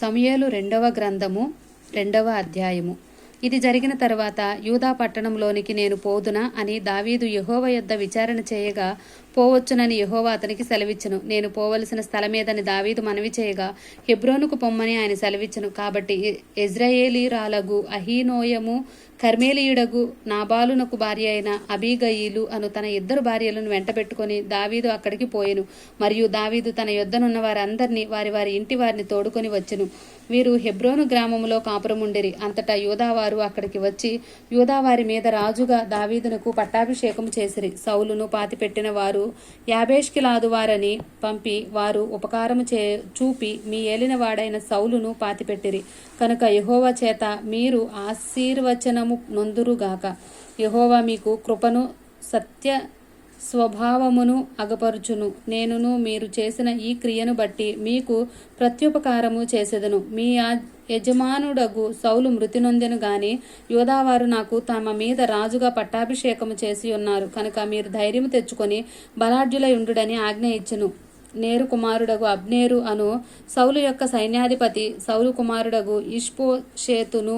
సమయలు రెండవ గ్రంథము రెండవ అధ్యాయము. ఇది జరిగిన తర్వాత యూదా పట్టణంలోనికి నేను పోదునా అని దావీదు యహోవ యొద్ద విచారణ చేయగా పోవచ్చునని యహోవా అతనికి సెలవిచ్చును. నేను పోవలసిన స్థలమేదని దావీదు మనవి చేయగా హెబ్రోనుకు పొమ్మని ఆయన సెలవిచ్చును. కాబట్టి ఎజ్రాయేలీరాలగు అహీనోయము కర్మేలియుడగు నాబాలునకు భార్య అయిన అబీగయీలు అను తన ఇద్దరు భార్యలను వెంటబెట్టుకుని దావీదు అక్కడికి పోయెను. మరియు దావీదు తన యొద్దనున్న వారందరినీ వారి వారి ఇంటి వారిని తోడుకొని వచ్చెను. వీరు హెబ్రోను గ్రామంలో కాపురముండిరి. అంతటా యూదావారు అక్కడికి వచ్చి యూదావారి మీద రాజుగా దావీదునకు పట్టాభిషేకం చేసిరి. సౌలును పాతిపెట్టిన వారు యాబేష్కిలాదు వారని పంపి వారు ఉపకారము చే చూపి మీ ఏలినవాడైన సౌలును పాతిపెట్టిరి. కనుక యహోవ చేత మీరు ఆశీర్వచనము నొందురుగాక. యెహోవా మీకు కృపను సత్య స్వభావమును అగపరుచును. నేనును మీరు చేసిన ఈ క్రియను బట్టి మీకు ప్రత్యుపకారము చేసేదను. మీ యజమానుడగు సౌలు మృతి నొందెను గాని యోధావారు నాకు తమ మీద రాజుగా పట్టాభిషేకము చేసి ఉన్నారు. కనుక మీరు ధైర్యము తెచ్చుకొని బలాఢ్యులై ఉండుడని ఆజ్ఞ ఇచ్చును. నేరు కుమారుడగు అబ్నేరు అను సౌలు యొక్క సైన్యాధిపతి సౌలు కుమారుడగు ఇష్పోషేతును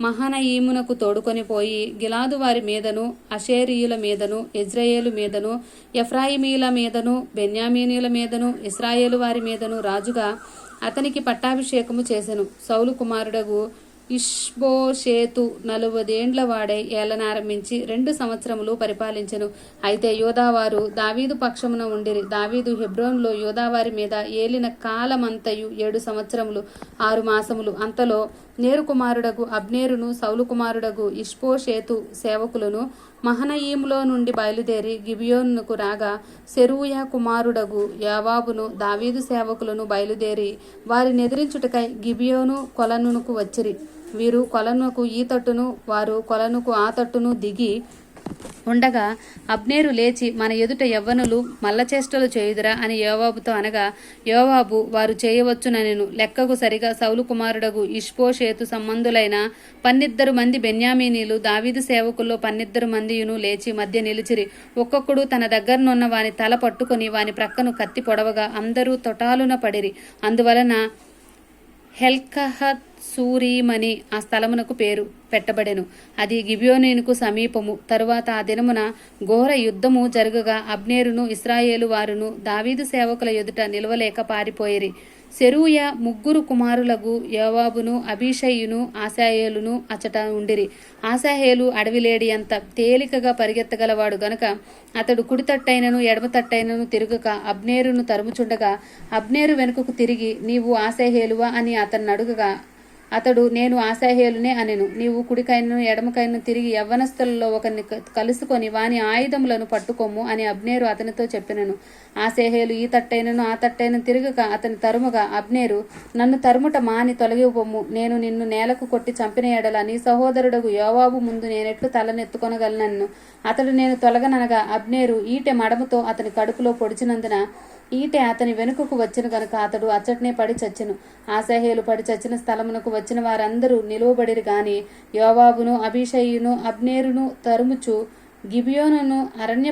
మహానయీమునకు తోడుకొని పోయి గిలాదు వారి మీదను అషేరియుల మీదను ఇజ్రాయేలు మీదను ఎఫ్రాయిమీల మీదను బెన్యామీనీల మీదను ఇస్రాయేలు వారి మీదను రాజుగా అతనికి పట్టాభిషేకము చేసెను. సౌలు కుమారుడగు ఇష్బోషేతు నలువదేండ్ల వాడై ఏలనారంభించి రెండు సంవత్సరములు పరిపాలించెను. అయితే యోధావారు దావీదు పక్షమున ఉండిరి. దావీదు హెబ్రోన్లో యోధావారి మీద ఏలిన కాలమంతయు ఏడు సంవత్సరములు ఆరు మాసములు. అంతలో నేరు కుమారుడగు అబ్నేరును సౌలు కుమారుడగు ఇష్పోషేతు సేవకులను మహనయీములో నుండి బయలుదేరి గిబియోనుకు రాగా సెరూయా కుమారుడగు యావాబును దావీదు సేవకులను బయలుదేరి వారిని ఎదిరించుటకై గిబియోను కొలనునకు వచ్చిరి. వీరు కొలనుకు ఈ తట్టును వారు కొలనుకు ఆ తట్టును దిగి ఉండగా అబ్నేరు లేచి మన ఎదుట యవ్వనులు మల్లచేష్టలు చేయుదురా అని యోవాబుతో అనగా యోవాబు వారు చేయవచ్చుననెను. లెక్కకు సరిగా సౌలు కుమారుడగు ఇష్పోషేతు సంబంధులైన పన్నిద్దరు మంది బెన్యామీనీలు దావీదు సేవకుల్లో పన్నిద్దరు మందియును లేచి మధ్య నిలిచిరి. ఒక్కొక్కడు తన దగ్గరనున్న వాని తల పట్టుకొని వాని ప్రక్కను కత్తి పొడవగా అందరూ తొటాలున పడిరి. అందువలన హెల్కహత్ సూరీమని ఆ స్థలమునకు పేరు. పెట్టబడెను. అది గిబియోనేనుకు సమీపము. తరువాత ఆ దినమున ఘోర యుద్ధము జరగగా అబ్నేరును ఇస్రాయేలు వారును దావీదు సేవకుల ఎదుట నిలవలేక పారిపోయిరి. సెరూయ ముగ్గురు కుమారులకు యోవాబును అభిషయును ఆశాయేలును అచట ఉండిరి. ఆశాహేలు అడవిలేడి అంత తేలికగా పరిగెత్తగలవాడు గనక అతడు కుడితట్టైనను ఎడమతట్టైనను ఎడమ తట్టైనను అబ్నేరును తరుముచుండగా అబ్నేరు వెనుకకు తిరిగి నీవు ఆశాహేలువా అని అతన్ని అడుగగా అతడు నేను ఆశాహేలునే అనెను. నీవు కుడికైను ఎడమకైను తిరిగి యవ్వనస్తులలో ఒకరిని కలుసుకొని వాని ఆయుధములను పట్టుకోము అని అబ్నేరు అతనితో చెప్పినను. ఆశాహేలు ఈ తట్టైనను ఆ తట్టైన తిరుగుక అతని తరుముగా. అబ్నేరు నన్ను తరుముట మాని తొలగిపోము నేను నిన్ను నేలకు కొట్టి చంపిన ఎడల నీ సహోదరుడగు యోవాబు ముందు నేనెట్లు తలనెత్తుకొనగలనన్ను అతడు నేను తొలగననగా అబ్నేరు ఈటె మడమతో అతని కడుపులో పొడిచినందున ఈటె అతని వెనుకకు వచ్చిన గనుక అతడు అచ్చటనే పడి చచ్చెను. ఆశాహేలు పడి చచ్చిన స్థలమునకు వచ్చిన వారందరూ నిలువబడిరు గాని. యోవాబును అభిషయును అబ్నేరును తరుముచు గిబియోనును అరణ్య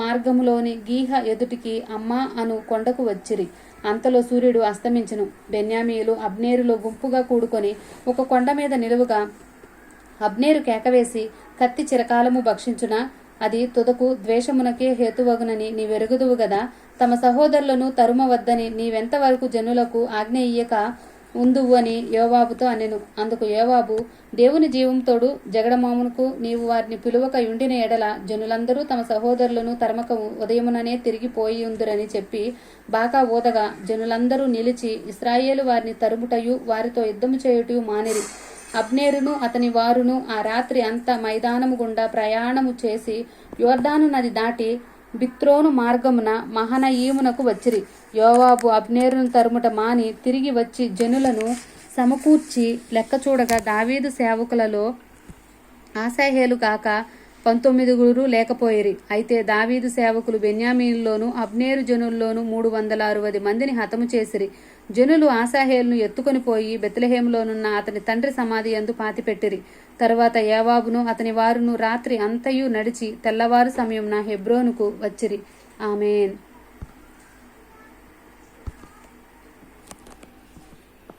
మార్గములోని గీహ ఎదుటికి అమ్మా అను కొండకు వచ్చిరి. అంతలో సూర్యుడు అస్తమించను. బెన్యామీయులు అబ్నేరులో గుంపుగా కూడుకొని ఒక కొండ మీద నిలువుగా అబ్నేరు కేకవేసి కత్తి చిరకాలము భక్షించున? అది తుదకు ద్వేషమునకే హేతువగునని నీ వెరుగుదువు గదా? తమ సహోదరులను తరుమవద్దని నీవెంతవరకు జనులకు ఆజ్ఞ ఇయ్యక ఉందువు అని యోవాబుతో అనెను. అందుకు యోవాబు దేవుని జీవంతోడు జగడమామునకు నీవు వారిని పిలువక యుండిన ఎడల జనులందరూ తమ సహోదరులను తరమక ఉదయముననే తిరిగిపోయి ఉందురని చెప్పి బాకా ఓదగా జనులందరూ నిలిచి ఇస్రాయేలు వారిని తరుముటయు వారితో యుద్ధము చేయుటయు మానిరి. అబ్నేరును అతని వారును ఆ రాత్రి అంతా మైదానము గుండా ప్రయాణము చేసి యోర్దాను నది దాటి బిత్రోను మార్గమున మహనయీమునకు వచ్చిరి. యోవాబు అబ్నేరును తరుముట మాని తిరిగి వచ్చి జనులను సమకూర్చి లెక్క చూడగా దావీదు సేవకులలో ఆశాహేలు కాక పంతొమ్మిదిగురు లేకపోయిరి. అయితే దావీదు సేవకులు బెన్యామీన్లోను అబ్నేరు జనుల్లోను మూడు వందల అరవది మందిని హతము చేసిరి. జనులు ఆశాహేల్ను ఎత్తుకొని పోయి బెత్లహేములోనున్న అతని తండ్రి సమాధి అందు పాతిపెట్టిరి. తరువాత యావాబును అతని వారును రాత్రి అంతయు నడిచి తెల్లవారు సమయంన హెబ్రోనుకు వచ్చిరి. ఆమెన్.